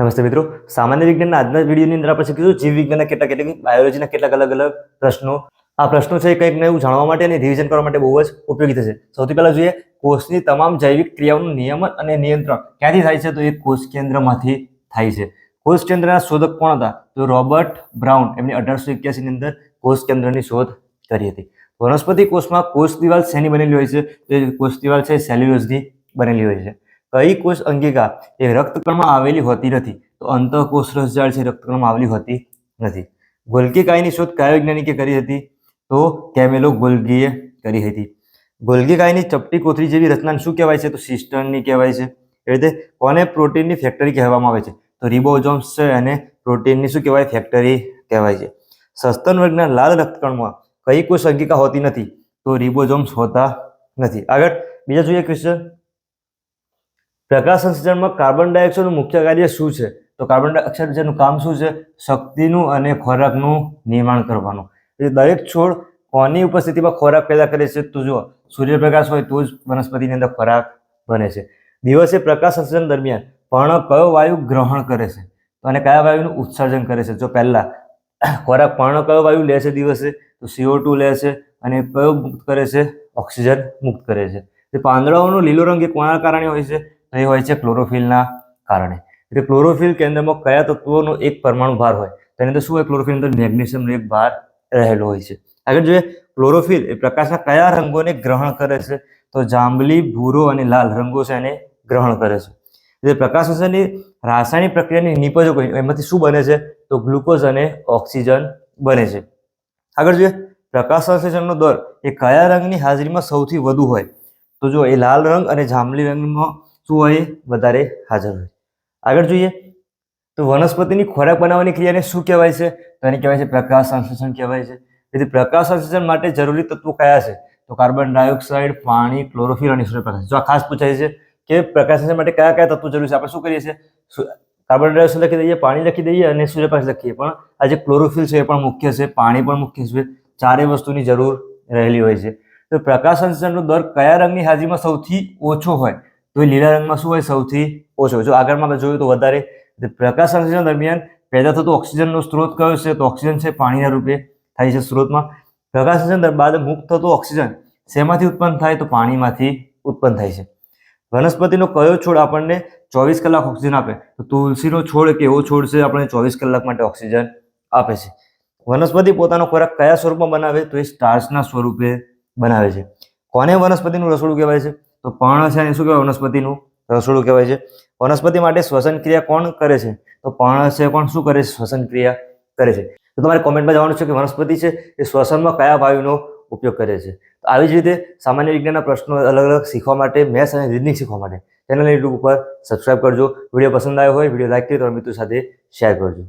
નમસ્તે મિત્રો. સામાન્ય વિજ્ઞાનના આજના વિડીયોની અંદર આપણે શીખીશું જીવ વિજ્ઞાનના કેટલાક એટલે બાયોલોજીના કેટલાક અલગ અલગ પ્રશ્નો. આ પ્રશ્નો છે કંઈક નવું જાણવા માટે અને રિવિઝન કરવા માટે બહુ જ ઉપયોગી થશે. સૌથી પહેલાં જોઈએ કોષની તમામ જૈવિક ક્રિયાઓનું નિયમન અને નિયંત્રણ ક્યાંથી થાય છે? તો એ કોષ કેન્દ્રમાંથી થાય છે. કોષ કેન્દ્રના શોધક કોણ હતા? તો રોબર્ટ બ્રાઉન. એમની અઢારસો એક્યાસીની અંદર કોષ કેન્દ્રની શોધ કરી હતી. વનસ્પતિ કોષમાં કોષ દિવાલ શેની બનેલી હોય છે? તો કોષ દિવાલ છે સેલ્યુલોઝની બનેલી હોય છે. કઈ કોષ અંગિકા એ રક્તકણમાં આવેલી હોતી નથી. તો અંતઃકોષ રસજાળ છે રક્તકણમાં આવેલી હોતી નથી. ગોલ્કી કાયની શોધ કયા વૈજ્ઞાનિકે કરી હતી. તો કેમેલો ગોલ્ગીએ કરી હતી. ગોલ્ગી કાયની ચપટી કોથળી જેવી રચનાને શું કહેવાય છે? તો સિસ્ટનની કહેવાય છે. એ રીતે કોને પ્રોટીનની ફેક્ટરી કહેવામાં આવે છે? તો રિબોઝોમ્સ છે અને પ્રોટીનની શું કહેવાય? ફેક્ટરી કહેવાય છે. સસ્તન વર્ગના લાલ રક્તકણમાં કઈ કોઈ અંગિકા હોતી નથી. તો રિબોઝોમ્સ હોતા નથી. આગળ બીજા જોઈએ ક્વેશ્ચન. પ્રકાશ સંશ્લેષણમાં કાર્બન ડાયોક્સાઇડનું મુખ્ય કાર્ય શું છે? તો કાર્બન ડાયોક્સાઇડ કામ શું છે? શક્તિનું અને ખોરાકનું નિર્માણ કરવાનું. એટલે દરેક છોડ કોની ઉપસ્થિતિમાં ખોરાક પેદા કરે છે? તો જો સૂર્યપ્રકાશ હોય તો જ વનસ્પતિની અંદર ખોરાક બને છે. દિવસે પ્રકાશ સંશ્લેષણ દરમિયાન પર્ણ કયો વાયુ ગ્રહણ કરે છે? અને કયા વાયુનું ઉત્સર્જન કરે છે? જો પહેલાં ખોરાક પર્ણ કયો વાયુ લે છે દિવસે? તો સીઓ ટુ લે છે અને કયો મુક્ત કરે છે? ઓક્સિજન મુક્ત કરે છે. તે પાંદડાઓનો લીલો રંગ એ કોના કારણે હોય છે? એ હોય છે ક્લોરોફિલના કારણે. એટલે ક્લોરોફિલ કેન્દ્રમાં કયા તત્વોનો એક પરમાણુ ભાર હોય તેની અંદર શું હોય? ક્લોરોફિલ અંદર મેગ્નેશિયમનો એક ભાર રહેલો હોય છે. આગળ જોઈએ ક્લોરોફિલ એ પ્રકાશના કયા રંગોને ગ્રહણ કરે છે? તો જાંબલી, ભૂરો અને લાલ રંગો છે એને ગ્રહણ કરે છે. એટલે પ્રકાશ રાસાયણિક પ્રક્રિયાની નિપજો એમાંથી શું બને છે? તો ગ્લુકોઝ અને ઓક્સિજન બને છે. આગળ જોઈએ, પ્રકાશ સંશ્લેષણનો દર એ કયા રંગની હાજરીમાં સૌથી વધુ હોય? તો જો એ લાલ રંગ અને જાંબલી રંગમાં શું હોય વધારે હાજર હોય. આગળ જોઈએ તો વનસ્પતિની ખોરાક બનાવવાની ક્રિયાને શું કહેવાય છે? તો એને કહેવાય છે પ્રકાશ સંશ્લેષણ કહેવાય છે. તેથી પ્રકાશ સંશ્લેષણ માટે જરૂરી તત્વો કયા છે? તો કાર્બન ડાયોક્સાઇડ, પાણી, ક્લોરોફિલ અને સૂર્યપ્રકાશ. જો આ ખાસ પૂછાય છે કે પ્રકાશ સંશ્લેષણ માટે કયા કયા તત્વો જરૂરી છે, આપણે શું કરીએ છીએ? કાર્બન ડાયોક્સાઇડ લખી દઈએ, પાણી લખી દઈએ અને સૂર્યપ્રકાશ લખીએ. પણ આ જે ક્લોરોફિલ છે એ પણ મુખ્ય છે, પાણી પણ મુખ્ય છે ચારે વસ્તુની જરૂર રહેલી હોય છે. તો પ્રકાશ સંશ્લેષણનો દર કયા રંગની હાજરીમાં સૌથી ઓછો હોય? તો એ લીલા રંગમાં શું હોય? સૌથી ઓછો જો આગળમાં આપણે જોયું તો વધારે. પ્રકાશ સંશ્લેષણ દરમિયાન પેદા થતો ઓક્સિજનનો સ્ત્રોત કયો છે? તો ઓક્સિજન છે પાણીના રૂપે થાય છે સ્ત્રોતમાં. પ્રકાશ સંશ્લેષણ બાદ મુક્ત થતો ઓક્સિજન શેમાંથી ઉત્પન્ન થાય? તો પાણીમાંથી ઉત્પન્ન થાય છે. વનસ્પતિનો કયો છોડ આપણને ચોવીસ કલાક ઓક્સિજન આપે? તો તુલસીનો છોડ કે એવો છોડ છે, આપણને ચોવીસ કલાક માટે ઓક્સિજન આપે છે. વનસ્પતિ પોતાનો ખોરાક કયા સ્વરૂપમાં બનાવે? તો એ સ્ટાર્ચના સ્વરૂપે બનાવે છે. કોને વનસ્પતિનું રસોડું કહેવાય છે? તો પર્ણ છે શું કહેવાય વનસ્પતિનું? રસોડું કહેવાય છે. વનસ્પતિ માટે શ્વસન ક્રિયા કોણ કરે છે? તો પર્ણ છે કોણ? શું કરે છે? શ્વસન ક્રિયા કરે છે. તો તમારે કોમેન્ટમાં જવાનું છે કે વનસ્પતિ છે એ શ્વસનમાં કયા વાયુનો ઉપયોગ કરે છે. તો આવી જ રીતે સામાન્ય વિજ્ઞાનના પ્રશ્નો અલગ અલગ શીખવા માટે, મેથ્સ અને રીઝનિંગ શીખવા માટે. ચેનલ યુટ્યુબ ઉપર સબસ્ક્રાઇબ કરજો. વીડિયો પસંદ આવ્યો હોય, વીડિયો લાઈક કરી તમારા મિત્રો સાથે શેર કરજો.